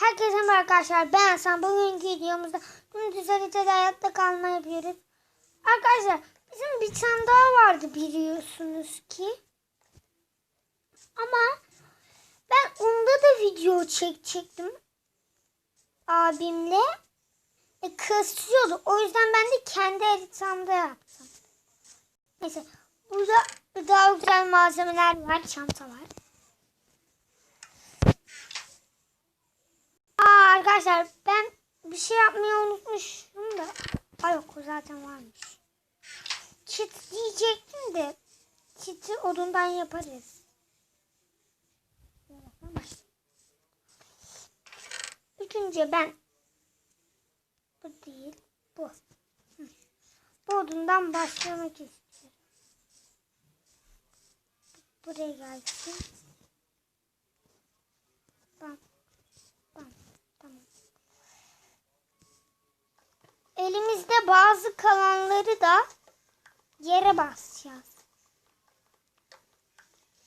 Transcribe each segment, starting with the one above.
Herkese merhaba arkadaşlar. Ben Hasan. Bugünkü videomuzda gündüz haritada hayatta kalma yapıyoruz. Arkadaşlar bizim bir tane daha vardı biliyorsunuz ki. Ama ben onda da video çekecektim. Abimle. E, kısıyordu. O yüzden ben de kendi haritamda yaptım. Neyse. Burada daha güzel malzemeler var. Çanta var. Aa arkadaşlar ben bir şey yapmayı unutmuşum da. Ay yok zaten varmış. Çit diyecektim de çiti odundan yaparız. Önce ben bu değil bu. Bu odundan başlamak istiyorum. Buraya gelsin. Bam. Bam. Tamam. Elimizde bazı kalanları da yere basacağız.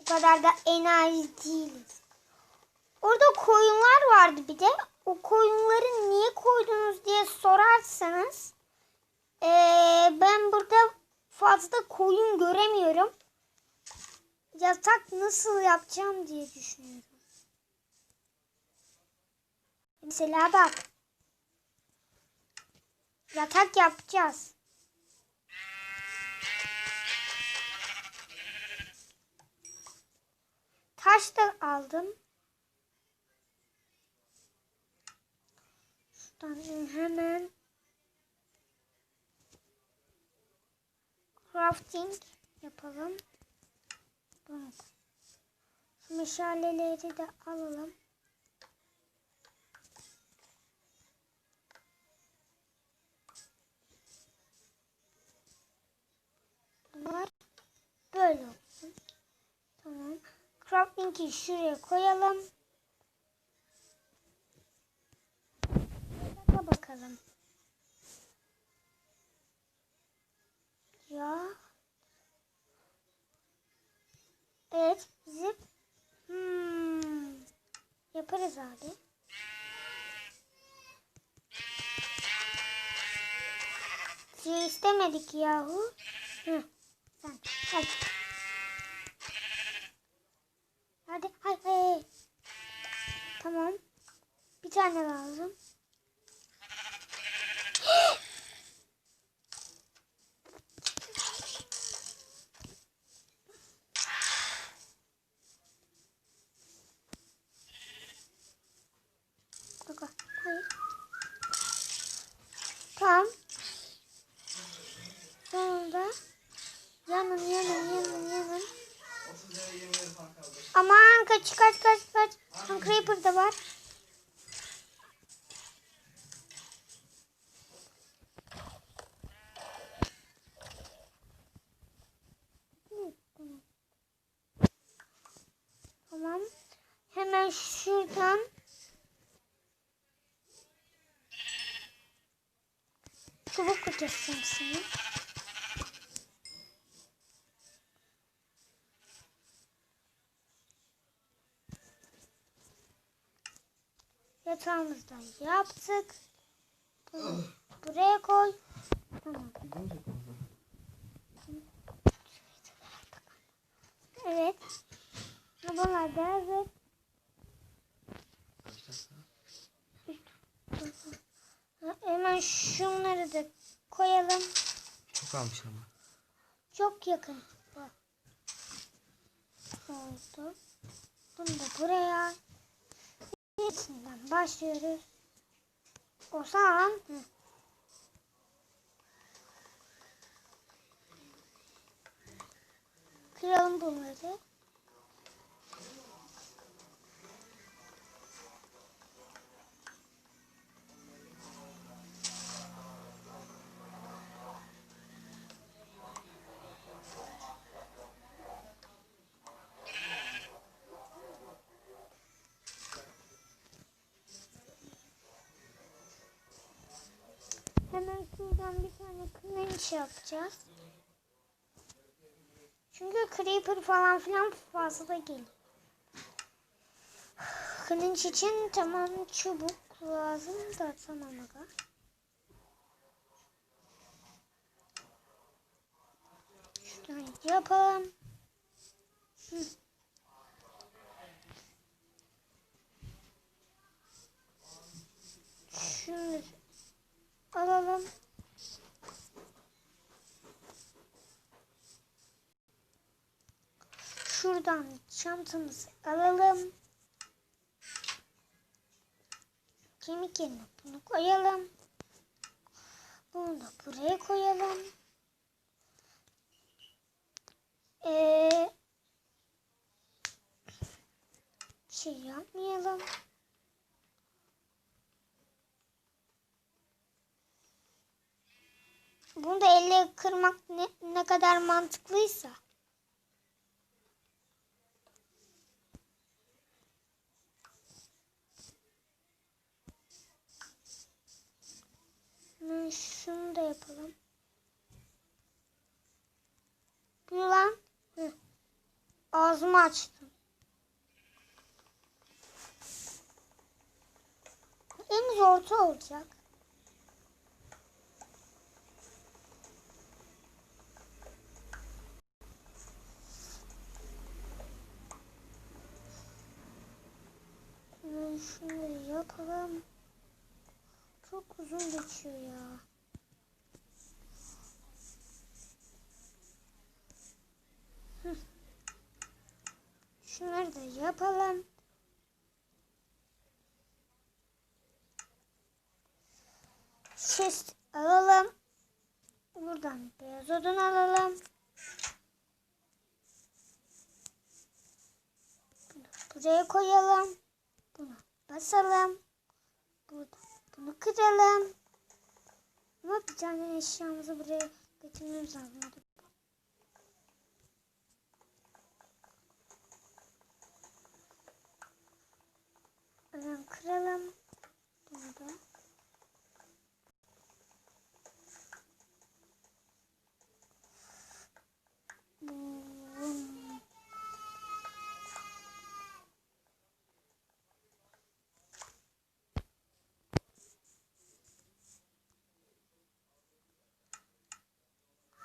O kadar da enayi değiliz. Orada koyunlar vardı bir de. O koyunları niye koydunuz diye sorarsanız ee, ben burada fazla koyun göremiyorum. Yatak nasıl yapacağım diye düşünüyorum. Mesela bak. Yatak yapacağız. Taş da aldım. Şuradan hemen crafting yapalım. Şu meşaleleri de alalım. Bunlar böyle olsun. Tamam. Crafting'i şuraya koyalım. Baka bakalım. Ya. Evet. Zip. Hmm. Yaparız abi. Şey istemedik yahu. Hı. Sen. Hadi. Hadi. Hay hay. Tamam. Bir tane lazım. Aman kaç kaç kaç kaç. Tam Creeper da var. Tamam. Hemen şuradan çubuk kıracağım seni. Yatağımızı da yaptık. Bunu buraya koy. Tamam. Evet. Bunlar da evet. Ha, Hemen şunları da koyalım. Çok almış ama. Çok yakın. Bak. Oldu. Bunu da buraya. Birisinden başlıyoruz. O zaman hı. kıralım bunları. Şuradan bir tane kılıç yapacağız. Çünkü creeper falan filan fazla geliyor. Kınınç için tamam çubuk lazım da tamam aga. Şuradan yapalım. Şunu alalım. Şuradan çantamızı alalım. Kemik yerine bunu koyalım. Bunu da buraya koyalım. Ee, şey yapmayalım. Bunu da elle kırmak ne, ne kadar mantıklıysa. Hemen şunu da yapalım. Bu lan. Hı. Ağzımı açtım. En zortu olacak. Şunu yapalım. Çok uzun geçiyor ya. Hı. Şunları da yapalım. Chest alalım. Buradan beyaz odun alalım. Bunu buraya koyalım. Bunu basalım. Burada bunu kıralım. Ama bir tane eşyamızı buraya getirmemiz lazım. Hemen kıralım. Bunu da. Bum.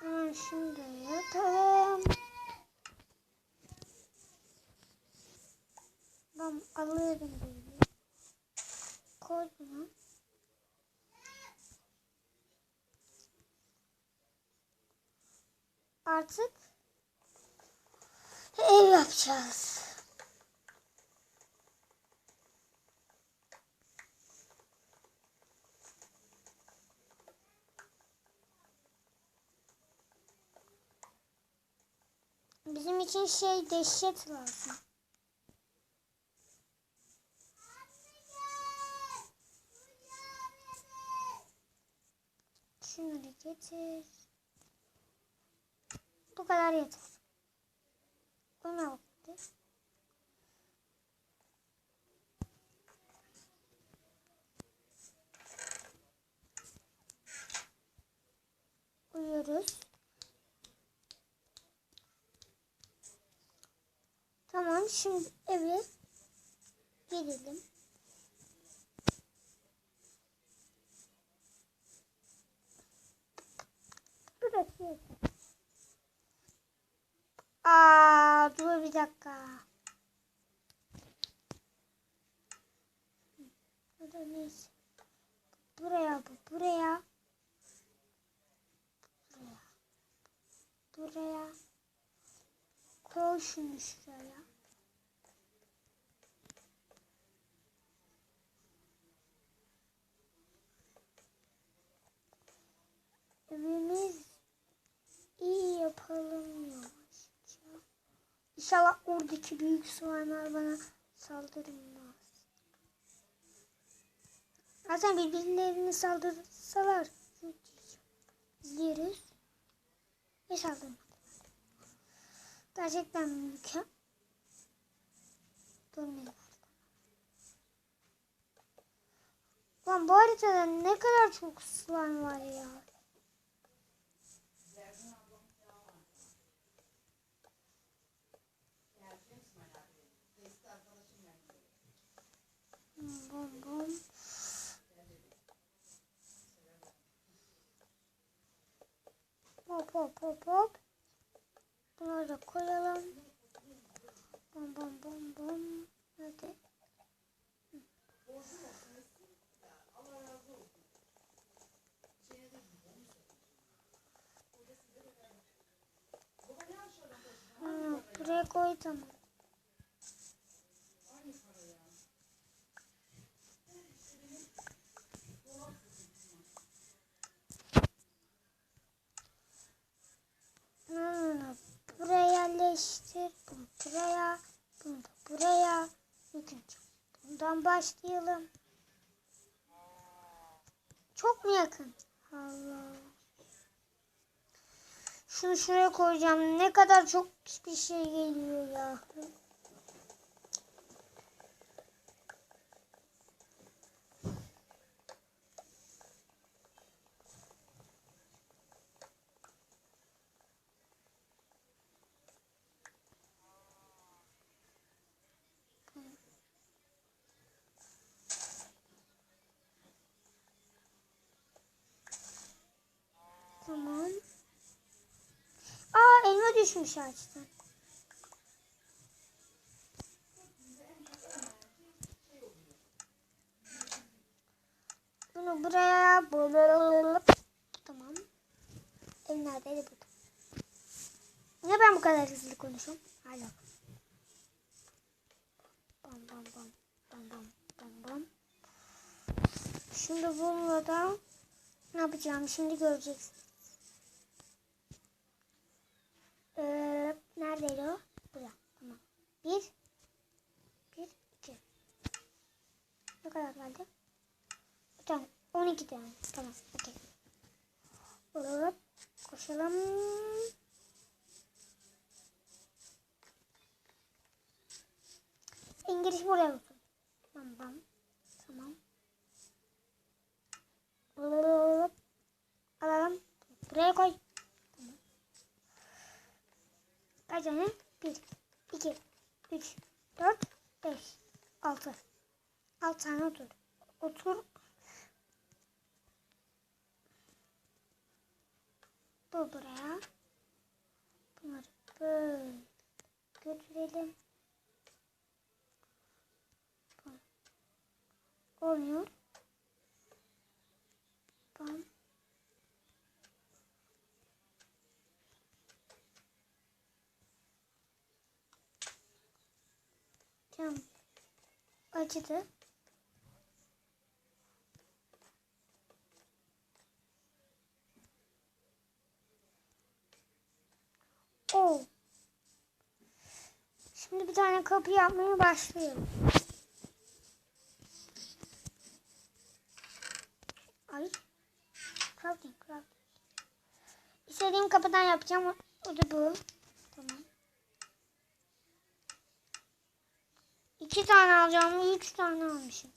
Hemen şunu da yapalım. Ben alıyorum böyle. Koy. Artık ev yapacağız. Bizim için şey dehşet lazım. Şunları getir. Bu kadar yeter. Buna baktı. Uyuyoruz. Tamam şimdi eve gidelim. Burası yeter. Aa, dur bir dakika. Burada neyse. Buraya bu, buraya. Buraya. Buraya. Koy şunu şuraya. Evimiz iyi yapalım yavaşça. İnşallah oradaki büyük soğanlar bana saldırmaz. Zaten birbirlerine saldırsalar izleriz ve saldırmadılar. Gerçekten mükemmel. Dönmedi Lan bu haritada ne kadar çok slime var ya. bom bom. Hop hop hop hop. Bunları da koyalım. Bom bom bom bom. Hadi. Ha, buraya koy tamam. Bunu buraya yerleştir. Bunu buraya. Bunu da buraya. İlk önce bundan başlayalım. Çok mu yakın? Allah. Şunu şuraya koyacağım. Ne kadar çok bir şey geliyor ya. Tamam. Aa elma düşmüş ağaçtan. Bunu buraya böyle Tamam. El neredeydi burada? Niye ben bu kadar hızlı konuşuyorum? Hala. Bam bam bam. Bam bam bam bam. Şimdi bununla da ne yapacağım şimdi göreceksin. Ee, neredeydi o? Burada. Tamam. Bir. Bir, iki. Ne kadar kaldı? Bir tane. On iki tane. Tamam. Okey. Hop. Koşalım. En giriş buraya olsun. Bam bam. Tamam. Hop. Alalım. Buraya koy. Kaç tane? 1, 2, 3, 4, 5, 6. 6 tane otur. Otur. Bu buraya. Bunları böyle götürelim. Olmuyor. Bam. Cam acıdı. Şimdi bir tane kapı yapmaya başlayalım. Ay. Crafting, crafting. İstediğim kapıdan yapacağım. O da bu. Tamam. İki tane alacağım. Üç tane almışım.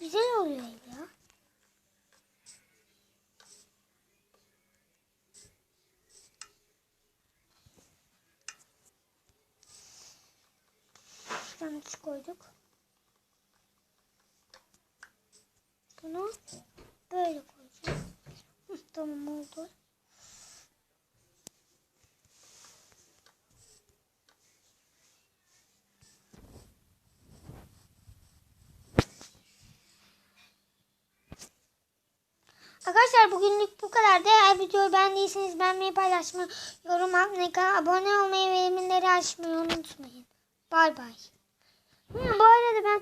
Güzel oluyor ya. Şuradan üç koyduk. Bunu böyle koyacağız. Tamam oldu. Arkadaşlar bugünlük bu kadar. Eğer videoyu beğendiyseniz beğenmeyi, paylaşmayı, yorum atmayı, abone olmayı ve bildirimleri açmayı unutmayın. Bay bay. Hı, bu arada ben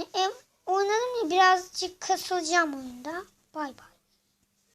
e, oynadım ya birazcık kasılacağım oyunda. Bay bay.